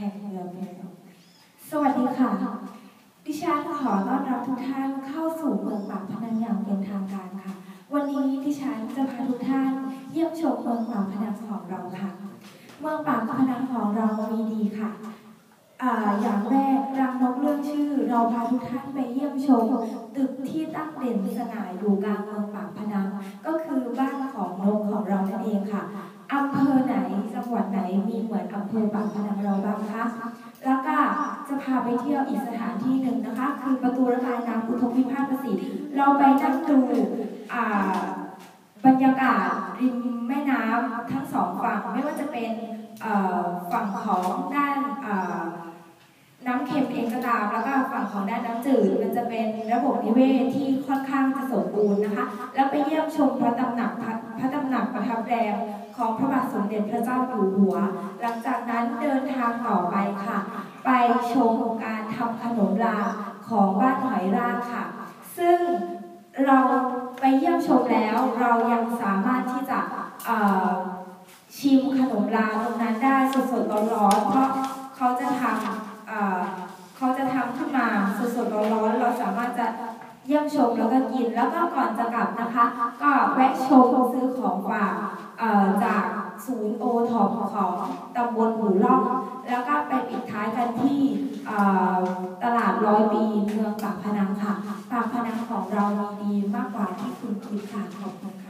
แห่งเมืองแม่นสวัสดีค่ะ ดิฉันขอต้อนรับทุกท่านเข้าสู่เมืองปากพนังอย่างเป็นทางการค่ะ วันนี้ดิฉันจะพาทุกท่านเยี่ยมชมเมืองปากพนังของเราค่ะ เมืองปากพนังของเรามีดีค่ะออย่างแรกรังนกเรื่องชื่อ เราพาทุกท่านไปเยี่ยมชมตึกที่ตั้งเด่นสง่าอยู่กลางเมืองปากพนังก็คือบ้านของนกของเรานั่นเองค่ะอำเภอไหนจังห วัดไหนมีเหมือนอำเภอปากพนังเราบ้างคะแล้วก็จะพาไปเที่ยวอีกสถานที่หนึ่งนะคะ คือประตูระบายน้ำอุทกพิพาทประสิทธิ์เราไปนั่งดูบรรยากาศริมแม่น้ำทั้งสองฝั่งไม่ว่าจะเป็นฝั่งของด้านน้ำเค็มเองก็ตามแล้วก็ฝั่งของด้านน้ำจืดมันจะเป็นระบบนิเวศที่ค่อนข้างจะสมบูรณ์นะคะ แล้วไปเยี่ยมชมพระตำหนักพระพระตำ หนักประทับแรมของพระบาทสมเด็จพระเจ้าอยู่หัว หลังจากนั้นเดินทางต่อไปค่ะ ไปชมการทำขนมลาของบ้านหอยรากค่ะ ซึ่งเราไปเยี่ยมชมแล้วเรายังสามารถที่จะชิมขนมลาตรงนั้นได้สดๆร้อนๆเพราะเขาจะทำเอ่อเขาจะทำขึ้นมาสดๆร้อนๆเราสามารถจะ เยี่ยมชมแล้วก็กิน แล้วก็ก่อนจะกลับนะคะ ก็แวะชมซื้อของฝากจากศูนย์โอทอปของตำบลหูล่อง แล้วก็ไปปิดท้ายกันที่ตลาดร้อยปีเมืองปากพนังค่ะ ปากพนังของเรามีดีมากกว่าที่คุณคิดค่ะขอบคุณค่ะ